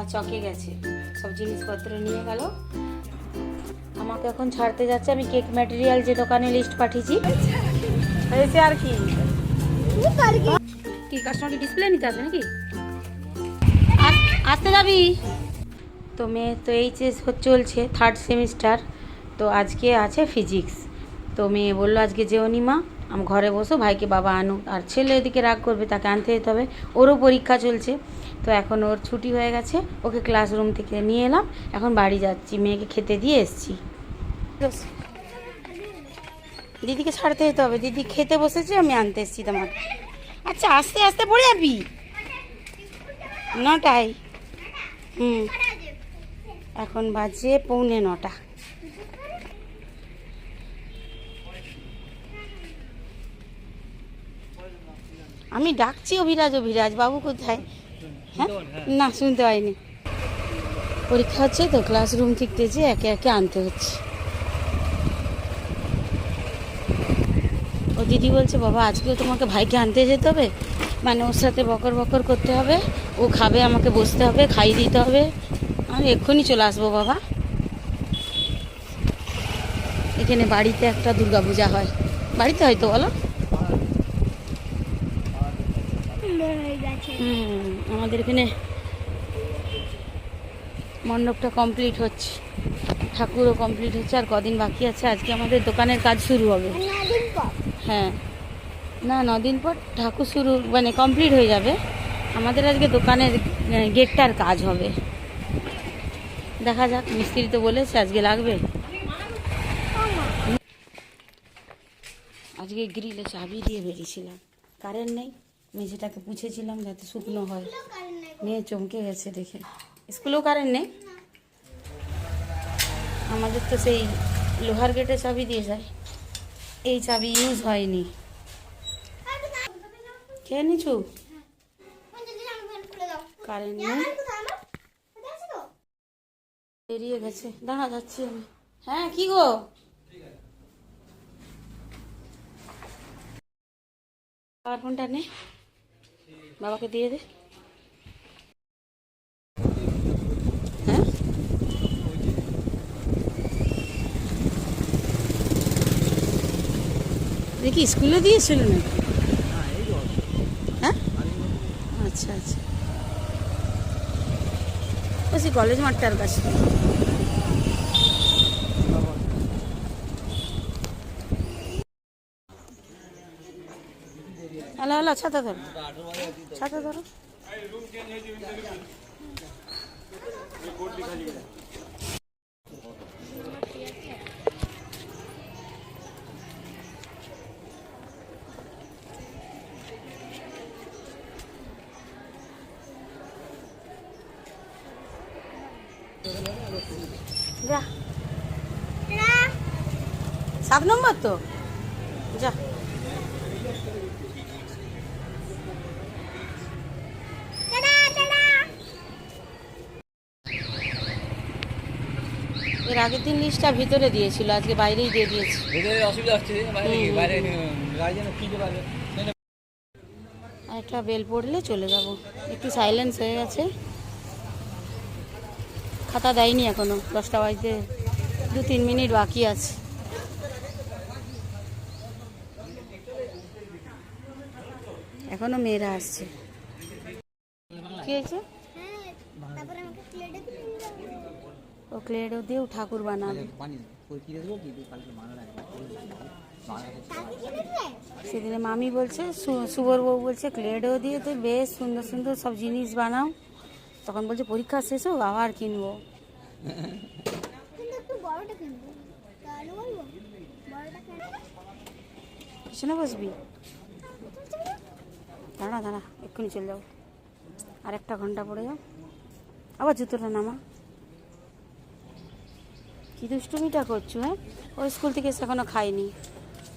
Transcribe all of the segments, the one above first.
মা চকে গেছে। সব জিনিসপত্র নিয়ে গেল। আমাকে এখন ছাড়তে যাচ্ছে। আমি কেক ম্যাটেরিয়াল যে দোকানে লিস্ট পাঠিয়েছি। হয়েছে আর কি? কি ডিসপ্লে নিতে আসবে নাকি? আস- আসতে যাবি? তো মেয়ে তো এইচএস চলছে থার্ড সেমিস্টার তো আজকে আছে ফিজিক্স তো মেয়ে বলল, আজকে যেও নি মা, আমি ঘরে বসো, ভাইকে বাবা আনুক। আর ছেলে এদিকে রাগ করবে, তাকে আনতে যেতে হবে। ওরও পরীক্ষা চলছে। তো এখন ওর ছুটি হয়ে গেছে, ওকে ক্লাসরুম থেকে নিয়ে এলাম। এখন বাড়ি যাচ্ছি, মেয়েকে খেতে দিয়ে এসছি। দিদিকে ছাড়তে যেতে হবে, দিদি খেতে বসেছে, আমি আনতে এসছি তোমাকে। আচ্ছা আস্তে আস্তে পড়ে যাবি? নটায়। হুম। এখন বাজে পৌনে নটা। আমি ডাকছি অভিরাজ অভিরাজ বাবু কোথায়? হ্যাঁ? না, শুনতে পাইনি। পরীক্ষা হচ্ছে তো ক্লাসরুম থেকে যে একে একে আনতে হচ্ছে। ও দিদি বলছে, বাবা, আজকেও তোমাকে ভাইকে আনতে যেতে হবে। মানে ওর সাথে বকর বকর করতে হবে। ও খাবে, আমাকে বসতে হবে, খাইয়ে দিতে হবে। আমি এক্ষুনি চলে আসব, বাবা। এখানে বাড়িতে একটা দুর্গা পূজা হয়। বাড়িতে হয়তো বলো? হুম আমাদের এখানে মণ্ডপটা কমপ্লিট হচ্ছে। ঠাকুরও কমপ্লিট হচ্ছে আর কদিন বাকি আছে? আজকে আমাদের দোকানের কাজ শুরু হবে। হ্যাঁ। না নদিন পর ঠাকুর শুরু মানে কমপ্লিট হয়ে যাবে। আমাদের আজকে দোকানের গেটটার কাজ হবে। দেখা যাক মিস্ত্রি তো বলেছে আজকে লাগবে। আজকে গ্রিলে চাবি দিয়ে বেরিয়েছিলাম। কারেন্ট নেই। মেঝেটাকে পুছেছিলাম যাতে শুকনো হয়। মেয়ে চমকে গেছে দেখে। স্কুলেও কারেন্ট নেই? আমাদের তো সেই লোহার গেটে চাবি দিয়ে যায়। এই চাবি ইউজ হয়নি। খেয়ে নিছু কারেন্ট নেই। বেরিয়ে গেছে। দাঁড়া যাচ্ছি আমি। হ্যাঁ কি গো? বাবার ফোনটা নে। বাবাকে দিয়ে দে। হ্যাঁ? দেখি স্কুলে দিয়েছিল না হ্যাঁ? আচ্ছা আচ্ছা। কলেজ মাঠটার কাছে। হ্যালো হ্যালো ছাতা ধরো। ছাতা ধরো। যা। সাত নম্বর তো? যা। এর আগের দিন লিস্টটা ভিতরে দিয়েছিল আজকে বাইরেই দিয়ে দিয়েছি। ভেতরে অসুবিধা হচ্ছে বাইরে একটা বেল পড়লে চলে যাব। একটু সাইলেন্স হয়ে গেছে। খাতা দেয়নি এখনও দশটা বাজতে দু তিন মিনিট বাকি আছে। এখনও মেয়েরা আসছে। কি হয়েছে? ও ক্লেডো দিয়েও ঠাকুর বানাবে। মানা সেদিনে মামি বলছে সু- শুভর বউ বলছে ক্লেডো দিয়ে তো বেশ সুন্দর সুন্দর সব জিনিস বানাও। তখন বলছে পরীক্ষা শেষ হোক আবার কিনবো। পিছনে বসবি? দাঁড়া দাঁড়া এক্ষুনি চলে যাও। আর একটা ঘণ্টা পড়ে যাও। আবার জুতোটা নামা। কি দুষ্টুমিটা করছ হ্যাঁ? ও স্কুল থেকে এসে এখনও খাইনি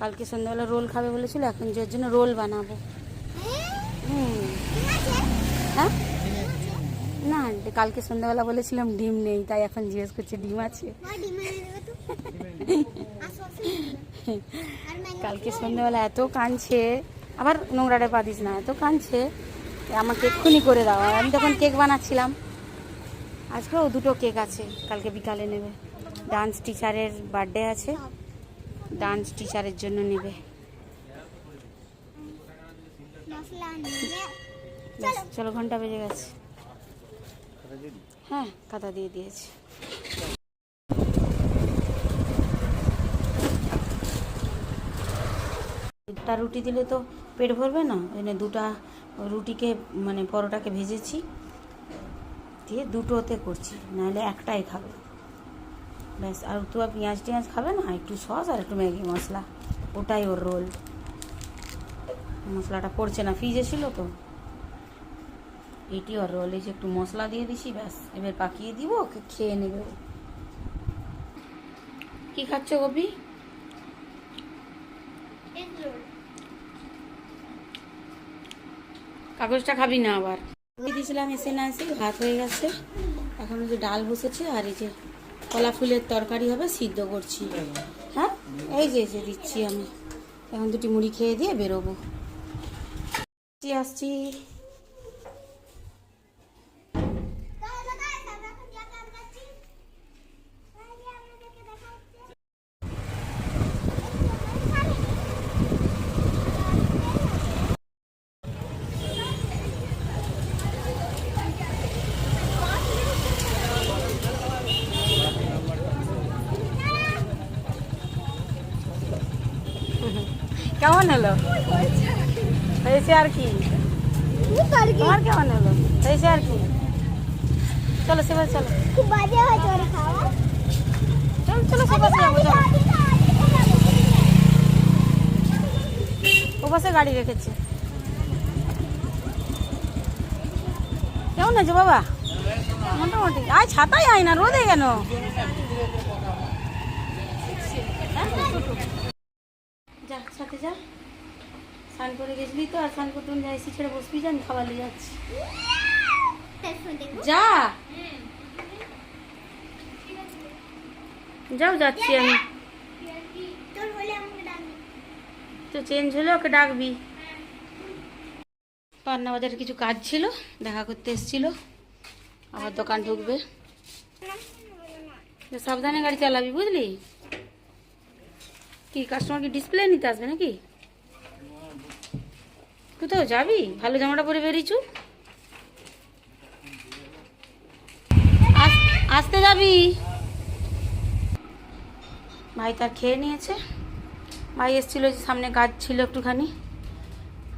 কালকে সন্ধ্যাবেলা রোল খাবে বলেছিল, এখন যে জন্য রোল বানাবো। হুম। হ্যাঁ? না, কালকে সন্ধ্যাবেলা বলেছিলাম ডিম নেই, তাই এখন জিজ্ঞেস করছে, ডিম আছে? কালকে সন্ধ্যেবেলা এত কাঁদছে, আবার নোংরাটা পা দিস না, এত কাঁদছে আমাকে এক্ষুনি করে দাও। আমি তখন কেক বানাচ্ছিলাম। আজকেও দুটো কেক আছে, কালকে বিকালে নেবে। ডান্স টিচারের বার্থডে আছে। ডান্স টিচারের জন্য নেবে। চলো, ঘণ্টা বেজে গেছে। হ্যাঁ কাদা দিয়ে দিয়েছি। দুটা রুটি দিলে তো পেট ভরবে না, ওই দুটা রুটিকে মানে পরোটাকে ভেজেছি। দিয়ে দুটোতে করছি, নাহলে একটাই খাবে। ব্যাস আর তো আর পেঁয়াজ টিয়াজ খাবে না? একটু সস আর একটু ম্যাগি মশলা। ওটাই ওর রোল। মশলাটা পড়ছে না ফ্রিজে ছিল তো। এটি ওর রোল এই যে একটু মশলা দিয়ে দিছি ব্যাস এবার পাকিয়ে দিব ওকে খেয়ে নেবে। কি খাচ্ছ গোপি? কাগজটা খাবি না আবার? দিয়ে দিয়েছিলাম এসে না এসে ভাত হয়ে গেছে। এখন ওই যে ডাল বসেছে আর এই যে কলা ফুলের তরকারি হবে সিদ্ধ করছি। হ্যাঁ? এই যে যে দিচ্ছি আমি। এখন দুটি মুড়ি খেয়ে দিয়ে বেরোবো। আসছি, আসছি তাহলে দাদা আমরা এখন যা কাজ করছি তাহলে আপনাদেরকে দেখা হচ্ছে কেমন হলো? হয়েছে আর কি? তোমার কেমন হলো? হয়েছে আর কি? চলো সেবার চলো। খুব বাজে হয়েছে ওর খাওয়া। চলো চলো সেবার যাব চলো ওপাশে গাড়ি রেখেছে। কেমন আছে বাবা? মোটামুটি। আয় ছাতাই আয় না রোদে কেন? যা সাথে যা। স্নান করে গেছিলি তো, আর স্নান করতে যা এসি ছেড়ে বসবি যান খাবার নিয়ে যাচ্ছি। যা। যাও, যাচ্ছি আমি। তো চেঞ্জ হলে ওকে ডাকবি। পান্না বাজারে কিছু কাজ ছিল, দেখা করতে এসেছিল। আবার দোকান ঢুকবে। সাবধানে গাড়ি চালাবি, বুঝলি? কি কাস্টমার কি ডিসপ্লে নিতে আসবে নাকি? কোথাও যাবি? ভালো জামাটা পরে বেরিয়েছু? আস- আসতে যাবি? ভাই তার খেয়ে নিয়েছে। ভাই এসেছিল যে সামনে গাছ ছিল একটুখানি।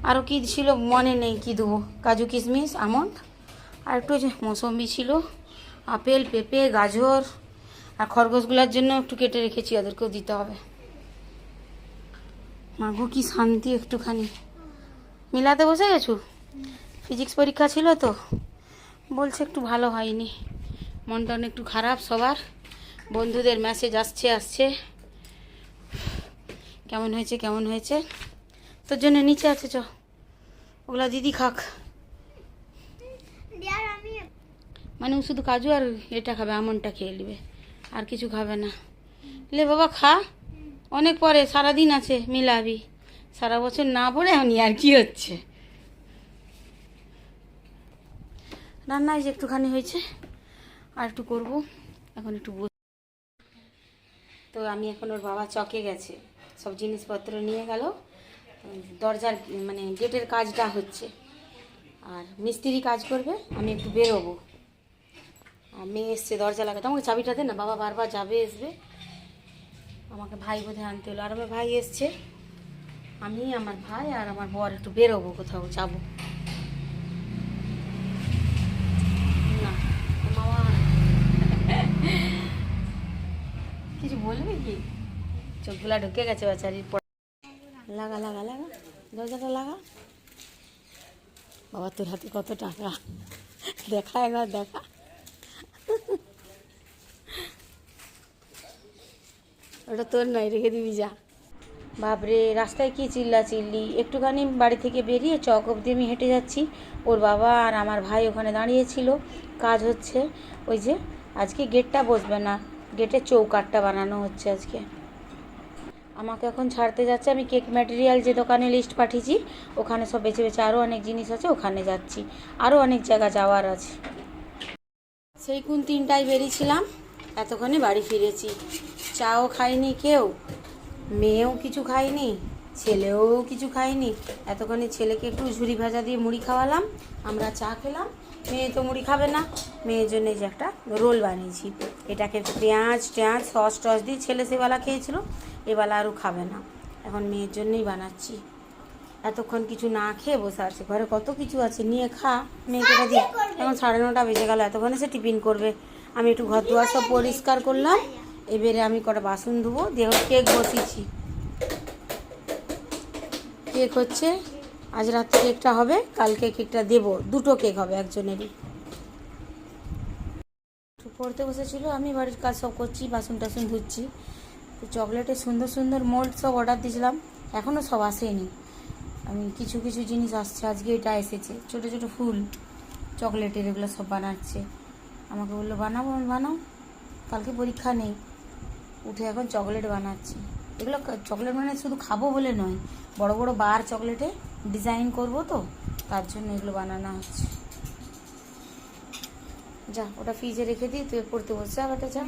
আরও কি ছিল মনে নেই কি দেবো। কাজু কিশমিশ, আমন্ড, আর একটু যে মৌসম্বি ছিল। আপেল, পেঁপে, গাজর, আর খরগোশগুলোর জন্য একটু কেটে রেখেছি, ওদেরকেও দিতে হবে। মাগো কি শান্তি একটুখানি। মিলাতে বসে গেছো? ফিজিক্স পরীক্ষা ছিল তো। বলছে একটু ভালো হয়নি। মন টন একটু খারাপ সবার। বন্ধুদের মেসেজ আসছে আসছে। কেমন হয়েছে কেমন হয়েছে? তোর জন্য নিচে আছে চ। ওগুলা দিদি খাক। মানে ও শুধু কাজু আর এটা খাবে আমনটা খেয়ে নেবে। আর কিছু খাবে না। লে বাবা খা। অনেক পরে, সারাদিন আছে মিলাবি। সারা বছর না পড়ে এমনি আর কি হচ্ছে? রান্না যে একটুখানি হয়েছে, আর একটু করব। এখন একটু বস তো আমি এখন ওর বাবা চকে গেছে। সব জিনিসপত্র নিয়ে গেল। দরজার মানে গেটের কাজটা হচ্ছে। আর মিস্ত্রি কাজ করবে, আমি একটু বেরোবো। আর মেয়ে এসছে, দরজা লাগাতে। আমাকে চাবিটা দে না, বাবা বারবার যাবে, আসবে। আমাকে ভাই বোধহয় আনতে হলো। আর আমার ভাই এসছে। আমি, আমার ভাই আর আমার বর একটু বেরোবো কোথাও, যাব। না, মামা। কিছু বলবি কি? চোখগুলা ঢুকে গেছে বেচারির লাগা লাগা লাগা। দরজাটা লাগা। বাবা, তোর হাতে কত টাকা? দেখা, একবার দেখা। ওটা তোর নয়, রেখে দিবি, যা। বাপরে, রাস্তায় কি চিল্লা চিল্লি একটুখানি বাড়ি থেকে বেরিয়ে চক অবধি আমি হেঁটে যাচ্ছি। ওর বাবা আর আমার ভাই ওখানে দাঁড়িয়েছিল। কাজ হচ্ছে ওই যে, আজকে গেটটা বসবে না। গেটের চৌকাটটা বানানো হচ্ছে আজকে। আমাকে এখন ছাড়তে যাচ্ছে। আমি কেক ম্যাটেরিয়াল যে দোকানে লিস্ট পাঠিয়েছি, ওখানে সব বেছে বেছে আরও অনেক জিনিস আছে, ওখানে যাচ্ছি। আরও অনেক জায়গা যাওয়ার আছে। সেই কোন তিনটায় বেরিয়েছিলাম এতক্ষণে বাড়ি ফিরেছি। চাও খায়নি কেউ? মেয়েও কিছু খায়নি? ছেলেও কিছু খায়নি? এতক্ষণে ছেলেকে একটু ঝুড়ি ভাজা দিয়ে মুড়ি খাওয়ালাম, আমরা চা খেলাম। মেয়ে তো মুড়ি খাবে না। মেয়ের জন্য যে একটা রোল বানিয়েছি। এটাকে পেঁয়াজ টেঁয়াজ সস টস দিয়ে ছেলে সেবেলা খেয়েছিল, এবেলা আরও খাবে না। এখন মেয়ের জন্যই বানাচ্ছি। এতক্ষণ কিছু না খেয়ে বসে আছে। ঘরে কত কিছু আছে, নিয়ে খা। মেয়েকে দিয়ে। এখন সাড়ে নটা বেজে গেল, এতক্ষণে সে টিফিন করবে। আমি একটু ঘর দুয়ার সব পরিষ্কার করলাম। এবারে আমি কটা বাসন ধুবো। দিয়ে কেক বসিয়েছি। কেক হচ্ছে, আজ রাত্রে কেকটা হবে, কালকে কেকটা দেবো। দুটো কেক হবে একজনেরই। পড়তে বসেছিল, আমি বাড়ির কাজ সব করছি, বাসন টাসন ধুচ্ছি। চকলেটের সুন্দর সুন্দর মোল্ড সব অর্ডার দিয়েছিলাম এখনও সব আসেনি। আমি কিছু কিছু জিনিস আসছে, আজকে এটা এসেছে, ছোট ছোট ফুল, চকলেটের এগুলো সব বানাচ্ছে। আমাকে বলল, বানাবো, আমি বানাও, কালকে পরীক্ষা নেই। উঠে এখন চকলেট বানাচ্ছি। এগুলো চকলেট মানে শুধু খাব বলে নয়, বড় বড় বার চকলেটে ডিজাইন করব তো, তার জন্য এগুলো বানানো হচ্ছে। যা, ওটা ফ্রিজে রেখে দিই, তুই পড়তে বসে আবার যা।